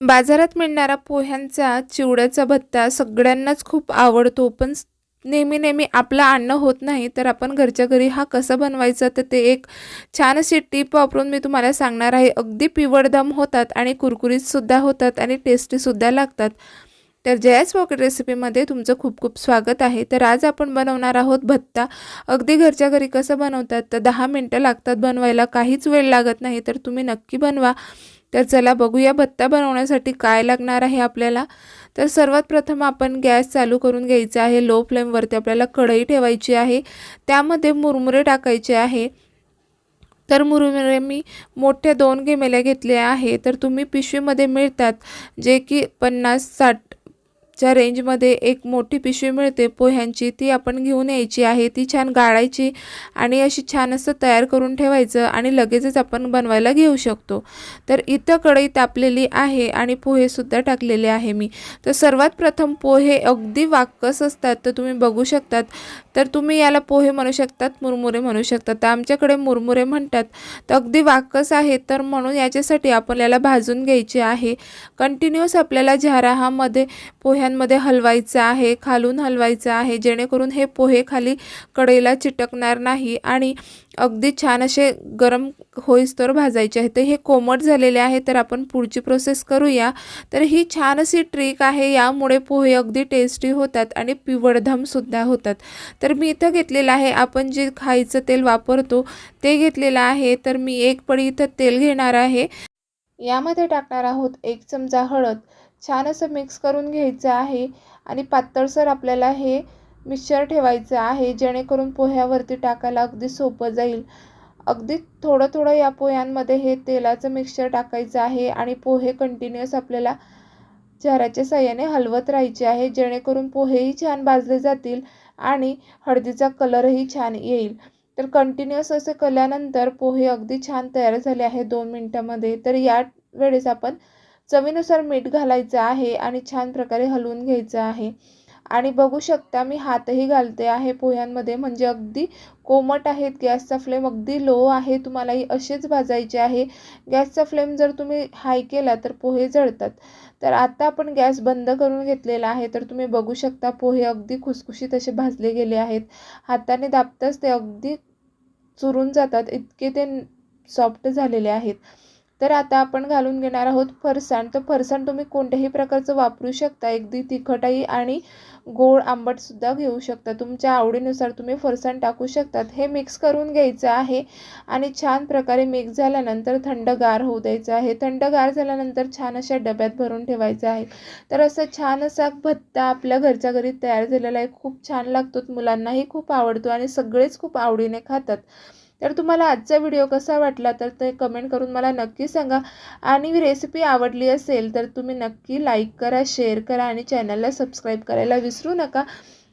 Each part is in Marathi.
बाजारात मिळणारा पोह्यांचा चिवड्याचा भत्ता सगळ्यांनाच खूप आवडतो पण नेहमी नेहमी आपलं आणणं होत नाही तर आपण घरच्या घरी हा कसा बनवायचा? तर ते एक छान अशी टीप वापरून मी तुम्हाला सांगणार आहे. अगदी पिवळदम होतात आणि कुरकुरीतसुद्धा होतात आणि टेस्टीसुद्धा लागतात. तर जयाच पॉकेट रेसिपीमध्ये तुमचं खूप खूप स्वागत आहे. तर आज आपण बनवणार आहोत भत्ता. अगदी घरच्या घरी कसं बनवतात? तर दहा मिनटं लागतात बनवायला काहीच वेळ लागत नाही तर तुम्ही नक्की बनवा. तर चला बघूया भत्ता बनवण्यासाठी काय लागणार आहे आपल्याला. तर सर्वात प्रथम आपण गॅस चालू करून घ्यायचा आहे. लो फ्लेमवरती आपल्याला कढई ठेवायची आहे. त्यामध्ये मुरमुरे टाकायचे आहे. तर मुरमुरे मी मोठ्या दोन गेमेल्या घेतल्या आहे. तर तुम्ही पिशवीमध्ये मिळतात जे की पन्नास साठ च्या रेंजमध्ये एक मोठी पिशवी मिळते पोह्यांची ती आपण घेऊन यायची आहे. ती छान गाळायची आणि अशी छान असं तयार करून ठेवायचं आणि लगेचच आपण बनवायला घेऊ शकतो. तर इथं कढई तापलेली आहे आणि पोहेसुद्धा टाकलेले आहे मी. तर सर्वात प्रथम पोहे अगदी वाकस असतात तर तुम्ही बघू शकतात. तर तुम्ही याला पोहे म्हणू शकतात मुरमुरे म्हणू शकतात. तर आमच्याकडे मुरमुरे म्हणतात तर अगदी वाकस आहे. तर म्हणून याच्यासाठी आपण याला भाजून घ्यायचे आहे. कंटिन्युअस आपल्याला झाराहामध्ये पोह्यांमध्ये हलवायचं आहे खालून हलवायचं आहे जेणेकरून हे पोहे खाली कढईला चिटकणार नाही आणि अगदी छान असे गरम होईस्तोवर भाजायचे आहे. तर हे कोमट झालेले आहे तर आपण पुढची प्रोसेस करूया. तर ही छान अशी ट्रिक आहे यामुळे पोहे अगदी टेस्टी होतात आणि पिवळधमसुद्धा होतात. तर मी इथं घेतलेलं आहे आपण जे खायचं तेल वापरतो ते घेतलेलं आहे. तर मी एक पडी इथं तेल घेणार आहे. यामध्ये टाकणार आहोत एक चमचा हळद. छान असं मिक्स करून घ्यायचं आहे आणि पातळसर आपल्याला हे मिक्सर ठेवायचं आहे जेणेकरून पोह्यावरती टाकायला अगदी सोपं जाईल. अगदी थोडं थोडं या पोह्यांमध्ये हे तेलाचं मिक्सचर टाकायचं आहे आणि पोहे कंटिन्युअस आपल्याला झाराच्या साह्याने हलवत राहायचे आहे जेणेकरून पोहेही छान भाजले जातील आणि हळदीचा कलरही छान येईल. तर कंटिन्युअस असे केल्यानंतर पोहे अगदी छान तयार झाले आहे दोन मिनटामध्ये. तर या वेळेस आपण चवीनुसार मीठ घालायचं आहे आणि छान प्रकारे हलवून घ्यायचं आहे. आणि बघू शकता मी हातही घालते आहे पोह्यांमध्ये. म्हणजे अगदी कोमट आहेत गॅसचा फ्लेम अगदी लो आहे तुम्हालाही असेच भाजायचे आहे. गॅसचा फ्लेम जर तुम्ही हाय केला तर पोहे जळतात. तर आता आपण गॅस बंद करून घेतलेला आहे तर तुम्ही बघू शकता पोहे अगदी खुसखुशीत असे भाजले गेले आहेत. हाताने दाबताच ते अगदी चुरून जातात इतके ते सॉफ्ट झालेले आहेत. तर आता आपण घालून घेणार आहोत फरसाण. तर फरसाण तुम्ही कोणत्याही प्रकारचं वापरू शकता. अगदी तिखटही आणि गोड आंबटसुद्धा घेऊ शकता. तुमच्या आवडीनुसार तुम्ही फरसाण टाकू शकतात. हे मिक्स करून घ्यायचं आहे आणि छान प्रकारे मिक्स झाल्यानंतर थंडगार होऊ द्यायचं आहे. थंडगार झाल्यानंतर छान अशा डब्यात भरून ठेवायचं आहे. तर असं छान असा भत्ता आपल्या घरच्या घरी तयार झालेला आहे. खूप छान लागतो. मुलांनाही खूप आवडतो आणि सगळेच खूप आवडीने खातात. तर तुम्हाला आजचा व्हिडिओ कसा वाटला तर ते कमेंट करून मला नक्की सांगा. आणि रेसिपी आवडली असेल तर तुम्ही नक्की लाईक करा शेअर करा आणि चॅनलला सबस्क्राईब करायला विसरू नका.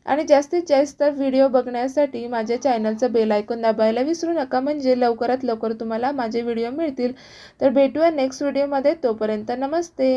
आणि जास्तीत जास्त व्हिडिओ बघण्यासाठी माझ्या चॅनलचं बेल आयकॉन दाबायला विसरू नका. म्हणजे लवकरात लवकर तुम्हाला माझे व्हिडिओ मिळतील. तर भेटूया नेक्स्ट व्हिडिओमध्ये तोपर्यंत नमस्ते.